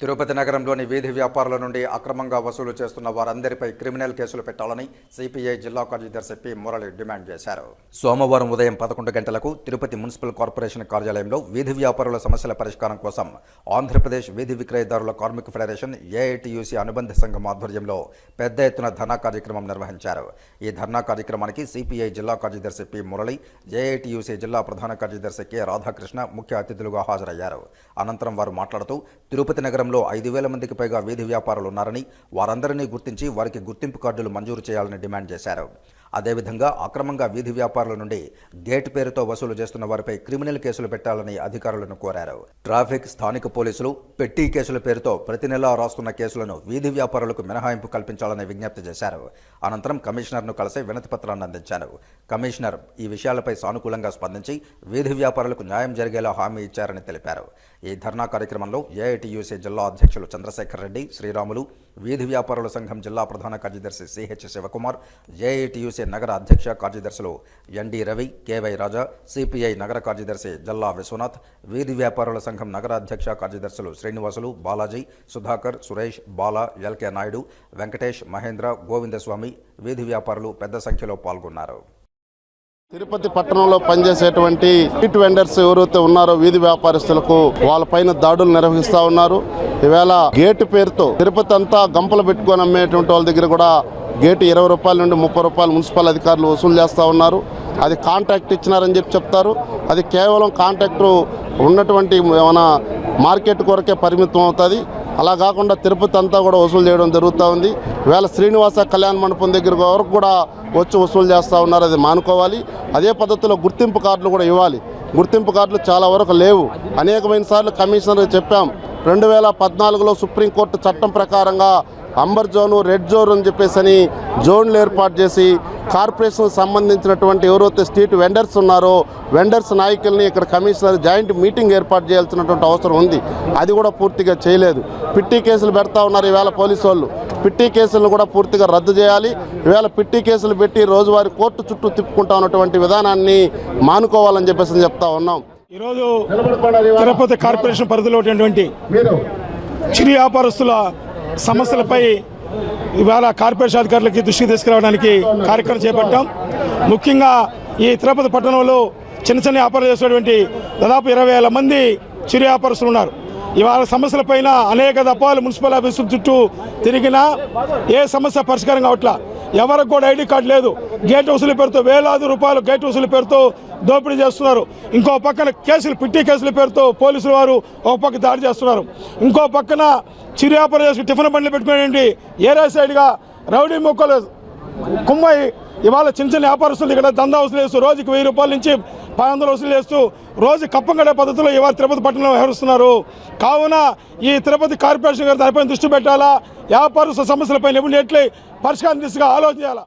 తిరుపతి నగరంలోని వీధి వ్యాపారుల నుండి అక్రమంగా వసూలు చేస్తున్న వారందరిపై క్రిమినల్ కేసులు పెట్టాలని సిపిఐ జిల్లా కార్యదర్శి పి. మురళి డిమాండ్ చేశారు. సోమవారం ఉదయం పదకొండు గంటలకు తిరుపతి మున్సిపల్ కార్పొరేషన్ కార్యాలయంలో వీధి వ్యాపారుల సమస్యల పరిష్కారం కోసం ఆంధ్రప్రదేశ్ వీధి విక్రయదారుల కార్మిక ఫెడరేషన్ ఏఐటియుసి అనుబంధ సంఘం ఆధ్వర్యంలో పెద్ద ఎత్తున ధర్నా కార్యక్రమం నిర్వహించారు. ఈ ధర్నా కార్యక్రమానికి సిపిఐ జిల్లా కార్యదర్శి పి. మురళి ఏఐటియుసి జిల్లా ప్రధాన కార్యదర్శి కె. రాధాకృష్ణ ముఖ్య అతిథులుగా హాజరయ్యారు. అనంతరం వారు మాట్లాడుతూ తిరుపతి నగరం నగరంలో ఐదు వేల మందికి పైగా వీధి వ్యాపారులు ఉన్నారని వారందరినీ గుర్తించి వారికి గుర్తింపు కార్డులు మంజూరు చేయాలని డిమాండ్ చేశారు. అదేవిధంగా అక్రమంగా వీధి వ్యాపారుల నుండి గేట్ పేరుతో వసూలు చేస్తున్న వారిపై క్రిమినల్ కేసులు పెట్టాలని అధికారులను కోరారు. ట్రాఫిక్ స్థానిక పోలీసులు పెట్టి కేసుల పేరుతో ప్రతి నెలా రాస్తున్న కేసులను వీధి వ్యాపారులకు మినహాయింపు కల్పించాలని విజ్ఞప్తి చేశారు. అనంతరం కమిషనర్ను కలిసి వినతి పత్రాన్ని అందించారు. కమిషనర్ ఈ విషయాలపై సానుకూలంగా స్పందించి వీధి వ్యాపారులకు న్యాయం జరిగేలా హామీ ఇచ్చారని తెలిపారు. ఈ ధర్నా కార్యక్రమంలో ఏఐటియూసీ జిల్లా అధ్యక్షులు చంద్రశేఖర్ రెడ్డి శ్రీరాములు వీధి వ్యాపారుల సంఘం జిల్లా ప్రధాన కార్యదర్శి సిహెచ్ శివకుమార్ ఏఐటియూసీ నగర అధ్యక్ష కార్యదర్శులు N D Ravi K Y Raja CPI నగర కార్యదర్శి జల్లా విశ్వనాథ్ వీధి వ్యాపారుల సంఘం నగర అధ్యక్ష కార్యదర్శులు శ్రీనివాసులు బాలాజీ సుధాకర్ సురేష్ బాల ఎల్కే నాయుడు వెంకటేష్ మహేంద్ర గోవిందస్వామి వీధి వ్యాపారులు పెద్ద సంఖ్యలో పాల్గొన్నారు. తిరుపతి పట్టణంలో పనిచేసేటువంటి స్ట్రీట్ వెండర్స్ ఎవరైతే ఉన్నారో వీధి వ్యాపారస్తులకు వాళ్ళపైన దాడులు నిర్వహిస్తా ఉన్నారు. ఈవేళ గేటు పేరుతో తిరుపతి అంతా గంపలు పెట్టుకొని అమ్మేటువంటి వాళ్ళ దగ్గర కూడా గేటు ఇరవై రూపాయల నుండి ముప్పై రూపాయలు మున్సిపల్ అధికారులు వసూలు చేస్తూ ఉన్నారు. అది కాంట్రాక్ట్ ఇచ్చినారని చెప్పి చెప్తారు. అది కేవలం కాంట్రాక్టు ఉన్నటువంటి మన మార్కెట్ కొరకే పరిమితం అవుతుంది. అలా కాకుండా తిరుపతి అంతా కూడా వసూలు చేయడం జరుగుతూ ఉంది. వేళ శ్రీనివాస కళ్యాణ మండపం దగ్గర వరకు కూడా వచ్చి వసూలు చేస్తూ ఉన్నారు. అది మానుకోవాలి. అదే పద్ధతిలో గుర్తింపు కార్డులు కూడా ఇవ్వాలి. గుర్తింపు కార్డులు చాలా వరకు లేవు. అనేకమైన సార్లు కమిషనర్ చెప్పాం. రెండు వేల పద్నాలుగులో సుప్రీంకోర్టు చట్టం ప్రకారంగా అంబర్ జోను రెడ్ జోన్ అని చెప్పేసి అని జోన్లు ఏర్పాటు చేసి కార్పొరేషన్ సంబంధించినటువంటి ఎవరైతే స్ట్రీట్ వెండర్స్ ఉన్నారో వెండర్స్ నాయకుల్ని ఇక్కడ కమిషనర్ జాయింట్ మీటింగ్ ఏర్పాటు చేయాల్సినటువంటి అవసరం ఉంది. అది కూడా పూర్తిగా చేయలేదు. పిట్టి కేసులు పెడతా ఉన్నారు ఈవేళ పోలీసు వాళ్ళు. పిట్టి కేసులను కూడా పూర్తిగా రద్దు చేయాలి. ఈవేళ పిట్టి కేసులు పెట్టి రోజువారీ కోర్టు చుట్టూ తిప్పుకుంటా ఉన్నటువంటి విధానాన్ని మానుకోవాలని చెప్పేసి అని చెప్తా ఉన్నాం. ఈరోజు తిరుపతి కార్పొరేషన్ పరిధిలో ఉన్నటువంటి చిరు వ్యాపారస్తుల సమస్యలపై ఇవాళ కార్పొరేషన్ అధికారులకి దృష్టికి తీసుకురావడానికి కార్యక్రమం చేపట్టాం. ముఖ్యంగా ఈ తిరుపతి పట్టణంలో చిన్న చిన్న వ్యాపారం చేసేటువంటి దాదాపు ఇరవై వేల మంది చిరు వ్యాపారస్తులు ఉన్నారు. ఇవాళ సమస్యలపైన అనేక దఫాలు మున్సిపల్ ఆఫీసుల చుట్టూ తిరిగినా ఏ సమస్య పరిష్కారం కావట్లా? ఎవరికి కూడా ఐడి కార్డు లేదు. గేట్ వసూలు పేరుతో వేలాది రూపాయలు గేట్ వసూలు పేరుతో దోపిడీ చేస్తున్నారు. ఇంకో పక్కన కేసులు పిట్టి కేసుల పేరుతో పోలీసులు వారు ఒక పక్క దాడి చేస్తున్నారు. ఇంకో పక్కన చిరు వ్యాపారం చేసి టిఫిన్ బండ్లు పెట్టుకునేటువంటి ఏరియా సైడ్గా రౌడీ మొక్కలు కుమ్మై ఇవాళ చిన్న చిన్న వ్యాపారస్తులు ఇక్కడ దందా వసూలు చేస్తూ రోజుకి వెయ్యి రూపాయల నుంచి పది వందలు వసూలు చేస్తూ రోజు కప్పం కడే పద్ధతిలో ఇవాళ తిరుపతి పట్టణంలో వ్యవహరిస్తున్నారు. కావున ఈ తిరుపతి కార్పొరేషన్ గారి దానిపైన దృష్టి పెట్టాలా? వ్యాపారస్తు సమస్యలపై నిపుణులు ఎట్లే పరిష్కారం దిశగా ఆలోచించాలా